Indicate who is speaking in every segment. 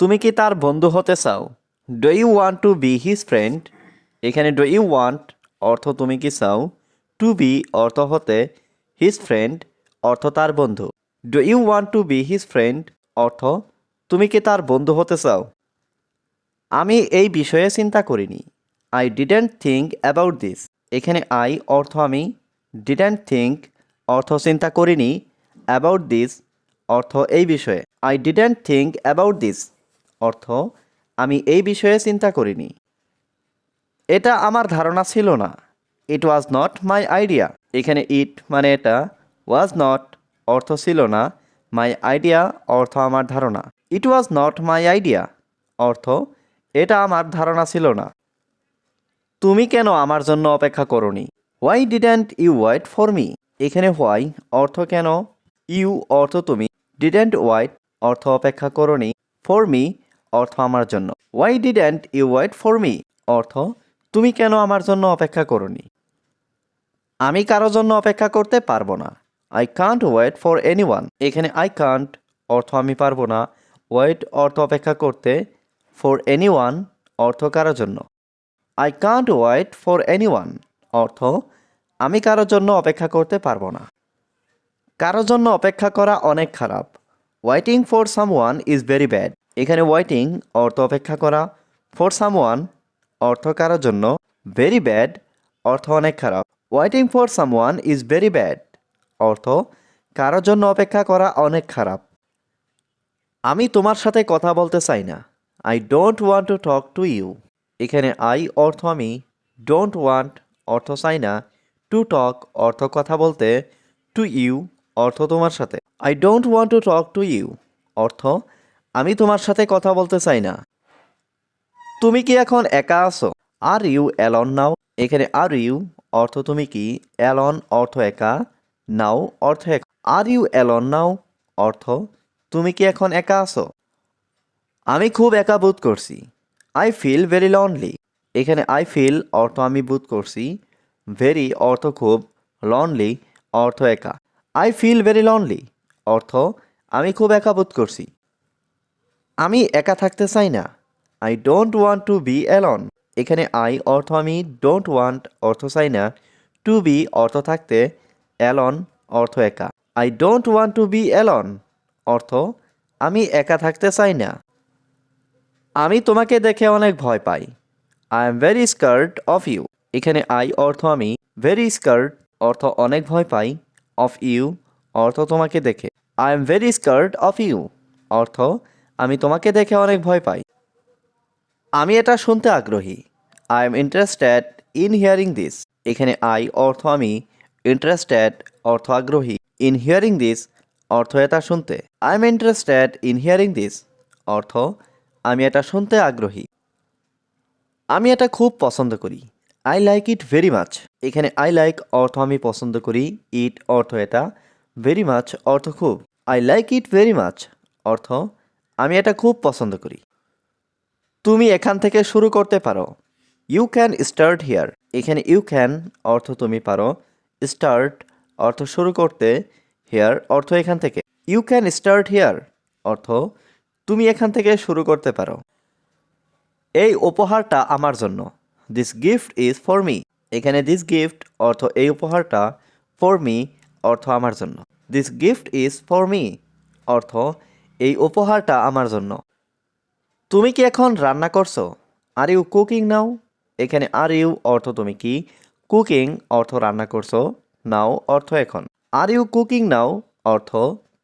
Speaker 1: তুমি কি তার বন্ধু হতে চাও? Do you want to be his friend এখানে ডু ইউ ওয়ান্ট অর্থ তুমি কি চাও? টু বি অর্থ হতে হিজ ফ্রেন্ড অর্থ তার বন্ধু। Do you want to be his friend অর্থ তুমি কি তার বন্ধু হতে চাও? আমি এই বিষয়ে চিন্তা করিনি। I didn't think about this এখানে আই অর্থ আমি। ডিডেন্ট থিঙ্ক অর্থ চিন্তা করিনি। অ্যাবাউট দিস অর্থ এই বিষয়ে। I didn't think about this অর্থ, আমি এই বিষয়ে চিন্তা করিনি। এটা আমার ধারণা ছিল না। ইট ওয়াজ নট মাই আইডিয়া এখানে ইট মানে এটা ওয়াজ নট অর্থ ছিল না। মাই আইডিয়া অর্থ আমার ধারণা। ইট ওয়াজ নট মাই আইডিয়া অর্থ, এটা আমার ধারণা ছিল না। তুমি কেন আমার জন্য অপেক্ষা করনি? Why didn't you wait for me এখানে হোয়াই অর্থ কেন? ইউ অর্থ তুমি। ডিডেন্ট ওয়াইট অর্থ অপেক্ষা করনি। ফর মি অর্থ আমার জন্য। Why didn't you wait for me অর্থ, তুমি কেন আমার জন্য অপেক্ষা করনি? আমি কারও জন্য অপেক্ষা করতে পারব না। I can't wait for any এখানে আই কান্ট অর্থ আমি পারব না। ওয়েট অর্থ অপেক্ষা করতে। ফর এনি অর্থ কারোর জন্য। I can't wait for any অর্থ, আমি কারোর জন্য অপেক্ষা করতে পারব না। কারোর জন্য অপেক্ষা করা অনেক খারাপ। Waiting for someone is very bad এখানে ওয়াইটিং অর্থ অপেক্ষা করা। ফর সাম ওয়ান অর্থ কারোর জন্য। ভেরি ব্যাড অর্থ অনেক খারাপ। Waiting for someone is very bad অর্থ কারোর জন্য অপেক্ষা করা অনেক খারাপ। আমি তোমার সাথে কথা বলতে চাই না। I don't want to talk to you এখানে আই অর্থ আমি। ডোন্ট ওয়ান্ট অর্থ চাই না। টু টক অর্থ কথা বলতে। টু ইউ অর্থ তোমার সাথে। I don't want to talk to you অর্থ আমি তোমার সাথে কথা বলতে চাই না। তুমি কি এখন একা আছো? আর ইউ অ্যালন নাও এখানে আর ইউ অর্থ তুমি কি? অ্যালন অর্থ একা। নাও অর্থ একা। আর ইউ অ্যালন নাও অর্থ তুমি কি এখন একা আছো? আমি খুব একা বোধ করছি। আই ফিল ভেরি লনলি এখানে আই ফিল অর্থ আমি বোধ করছি। ভেরি অর্থ খুব লনলি অর্থ একা। আই ফিল ভেরি লনলি অর্থ আমি খুব একা বোধ করছি। আমি একা থাকতে চাই না। I don't want to be alone এখানে আই অর্থ আমি ডোন্ট ওয়ান্ট অর্থ চাই না। টু বি অর্থ থাকতে অ্যালন অর্থ একা। I don't want to be alone অর্থ, আমি একা থাকতে চাই না। আমি তোমাকে দেখে অনেক ভয় পাই। I am very scared of you এখানে আই অর্থ আমি ভেরি স্কার্ট অর্থ অনেক ভয় পাই। অফ ইউ অর্থ তোমাকে দেখে। I am very scared of you অর্থ আমি তোমাকে দেখে অনেক ভয় পাই। আমি এটা শুনতে আগ্রহী। I am interested in hearing this এখানে আই অর্থ আমি ইন্টারেস্টেড অর্থ আগ্রহী। ইন হিয়ারিং দিস অর্থ এটা শুনতে। I am interested in hearing this অর্থ আমি এটা শুনতে আগ্রহী। আমি এটা খুব পছন্দ করি। I like it very much এখানে আই লাইক অর্থ আমি পছন্দ করি। ইট অর্থ এটা ভেরি মাচ অর্থ খুব। I like it very much অর্থ আমি এটা খুব পছন্দ করি। তুমি এখান থেকে শুরু করতে পারো। ইউ ক্যান স্টার্ট হিয়ার এখানে ইউ ক্যান অর্থ তুমি পারো। স্টার্ট অর্থ শুরু করতে। হেয়ার অর্থ এখান থেকে। ইউ ক্যান স্টার্ট হিয়ার অর্থ তুমি এখান থেকে শুরু করতে পারো। এই উপহারটা আমার জন্য। This gift is for me এখানে দিস গিফট অর্থ এই উপহারটা ফর মি অর্থ আমার জন্য। This gift is for me অর্থ এই উপহারটা আমার জন্য। তুমি কি এখন রান্না করছ? আর ইউ কুকিং নাও এখানে আর ইউ অর্থ তুমি কি? কুকিং অর্থ রান্না করছ নাও অর্থ এখন। আর ইউ কুকিং নাও অর্থ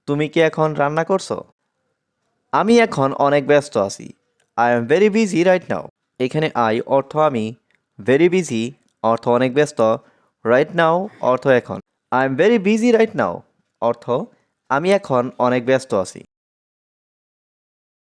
Speaker 1: তুমি কি এখন রান্না করছ? আমি এখন অনেক ব্যস্ত আছি। I am very busy right now এখানে আই অর্থ আমি। ভেরি বিজি অর্থ অনেক ব্যস্ত। রাইট নাও অর্থ এখন। I am very busy right now অর্থ আমি এখন অনেক ব্যস্ত আছি।